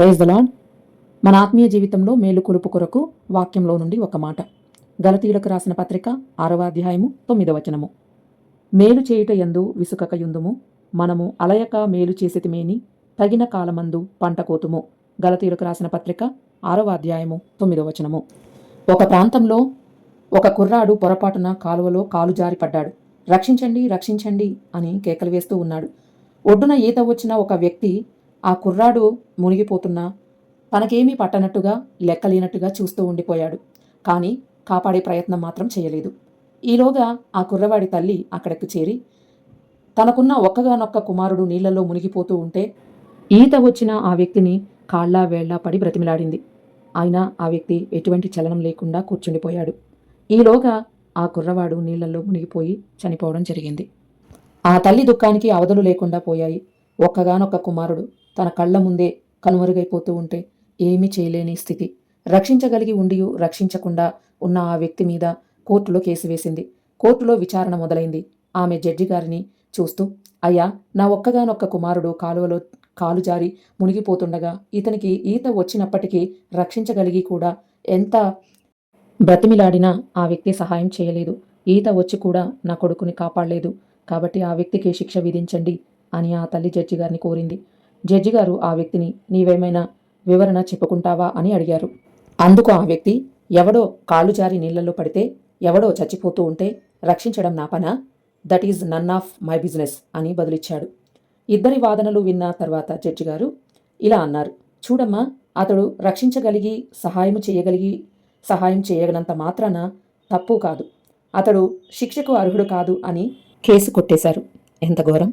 Praise the lord మన ఆత్మీయ జీవితంలో మేలు కొలుపు కొరకు వాక్యంలో నుండి ఒక మాట. గలతీయులకు రాసిన పత్రిక ఆరవ అధ్యాయము తొమ్మిదవ వచనము. మేలు చేయుట యందు విసుకక యుందుము మనము అలయక మేలు చేసితిమేని తగిన కాలమందు పంట కోతుము. గలతీయులకు రాసిన పత్రిక ఆరవ అధ్యాయము తొమ్మిదవ వచనము. ఒక ప్రాంతంలో ఒక కుర్రాడు పొరపాటున కాలువలో కాలు జారి పడ్డాడు రక్షించండి రక్షించండి అని కేకలు వేస్తూ ఉన్నాడు. ఒడ్డున ఈత వచ్చిన ఒక వ్యక్తి ఆ కుర్రాడు మునిగిపోతున్నా. తనకేమీ పట్టనట్టుగా లెక్కలేనట్టుగా చూస్తూ ఉండిపోయాడు. కానీ కాపాడే ప్రయత్నం మాత్రం చేయలేదు. ఈలోగా ఆ కుర్రవాడి తల్లి అక్కడికి చేరి తనకున్న ఒక్కగానొక్క కుమారుడు నీళ్ళలో మునిగిపోతూ ఉంటే ఈత వచ్చిన ఆ వ్యక్తిని కాళ్ళా వేళ్ళా పడి బ్రతిమిలాడింది. అయినా ఆ వ్యక్తి ఎటువంటి చలనం లేకుండా కూర్చుండిపోయాడు. ఈలోగా ఆ కుర్రవాడు నీళ్ళలో మునిగిపోయి చనిపోవడం జరిగింది. ఆ తల్లి దుఃఖానికి అవధులు లేకుండా పోయాయి. ఒక్కగానొక్క కుమారుడు తన కళ్ళ ముందే కనుమరుగైపోతూ ఉంటే ఏమీ చేయలేని స్థితి. రక్షించగలిగి ఉండియు రక్షించకుండా ఉన్న ఆ వ్యక్తి మీద కోర్టులో కేసు వేసింది. కోర్టులో విచారణ మొదలైంది. ఆమె జడ్జి గారిని చూస్తూ అయ్యా నా ఒక్కగానొక్క కుమారుడు కాలువలో కాలు జారి మునిగిపోతుండగా ఇతనికి ఈత వచ్చినప్పటికీ రక్షించగలిగి కూడా ఎంత బ్రతిమిలాడినా ఆ వ్యక్తి సహాయం చేయలేదు. ఈత వచ్చి కూడా నా కొడుకుని కాపాడలేదు. కాబట్టి ఆ వ్యక్తికి శిక్ష విధించండి అని ఆ తల్లి జడ్జి గారిని కోరింది. జడ్జి గారు ఆ వ్యక్తిని నీవేమైనా వివరణ చెప్పుకుంటావా అని అడిగారు. అందుకు ఆ వ్యక్తి ఎవడో కాలు జారి నీళ్ళలో పడితే ఎవడో చచ్చిపోతూ ఉంటే రక్షించడం నా పనా? That is none of my business అని బదులిచ్చాడు. ఇద్దరి వాదనలు విన్న తర్వాత జడ్జి గారు ఇలా అన్నారు. చూడమ్మా అతడు రక్షించగలిగి సహాయం చేయగలిగి సహాయం చేయగలంత మాత్రాన తప్పు కాదు. అతడు శిక్షకు అర్హుడు కాదు అని కేసు కొట్టేశారు. ఎంత ఘోరం?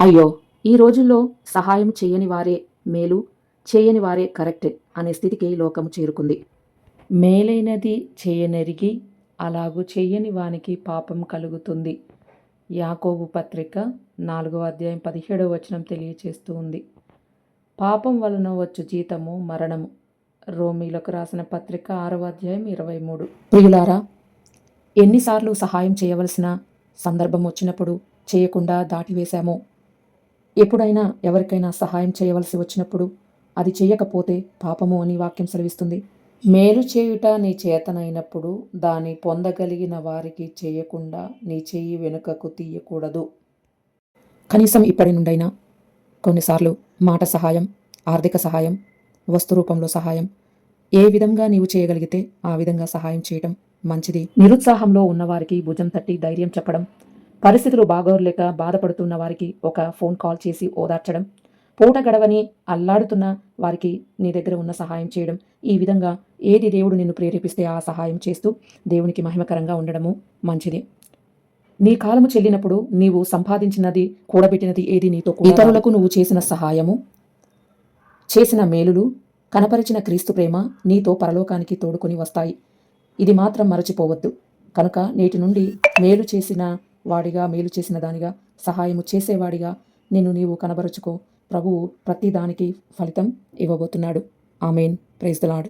అయ్యో ఈ రోజుల్లో సహాయం చేయని వారే మేలు చేయని వారే కరెక్ట్ అనే స్థితికి లోకము చేరుకుంది. మేలైనది చేయనెరిగి అలాగూ చెయ్యని వానికి పాపం కలుగుతుంది. యాకోబు పత్రిక నాలుగవ అధ్యాయం పదిహేడవ వచనం తెలియచేస్తూ ఉంది. పాపం వలన వచ్చు జీతము మరణము. రోమీలకు రాసిన పత్రిక ఆరవ అధ్యాయం ఇరవై మూడు. ప్రియులారా ఎన్నిసార్లు సహాయం చేయవలసిన సందర్భం వచ్చినప్పుడు చేయకుండా దాటివేశామో? ఎప్పుడైనా ఎవరికైనా సహాయం చేయవలసి వచ్చినప్పుడు అది చేయకపోతే పాపము అని వాక్యం సెలవిస్తుంది. మేలు చేయుట నీ చేతనైనప్పుడు దాన్ని పొందగలిగిన వారికి చేయకుండా నీ చెయ్యి వెనుకకు తీయకూడదు. కనీసం ఇప్పటి నుండైనా కొన్నిసార్లు మాట సహాయం ఆర్థిక సహాయం వస్తు రూపంలో సహాయం ఏ విధంగా నీవు చేయగలిగితే ఆ విధంగా సహాయం చేయటం మంచిది. నిరుత్సాహంలో ఉన్నవారికి భుజం తట్టి ధైర్యం చెప్పడం పరిస్థితులు బాగోలేక బాధపడుతున్న వారికి ఒక ఫోన్ కాల్ చేసి ఓదార్చడం పూట గడవని అల్లాడుతున్న వారికి నీ దగ్గర ఉన్న సహాయం చేయడం ఈ విధంగా ఏది దేవుడు నిన్ను ప్రేరేపిస్తే ఆ సహాయం చేస్తూ దేవునికి మహిమకరంగా ఉండడము మంచిది. నీ కాలము చెల్లినప్పుడు నీవు సంపాదించినది కూడబెట్టినది ఏది నీతో ఇతరులకు నువ్వు చేసిన సహాయము చేసిన మేలులు కనపరిచిన క్రీస్తు ప్రేమ నీతో పరలోకానికి తోడుకొని వస్తాయి. ఇది మాత్రం మరచిపోవద్దు. కనుక నేటి నుండి మేలు చేసిన వాడిగా మేలు చేసిన దానిగా సహాయము చేసేవాడిగా నిన్ను నీవు కనబరుచుకో. ప్రభువు ప్రతిదానికి ఫలితం ఇవ్వబోతున్నాడు. ఆమెన్. Praise the lord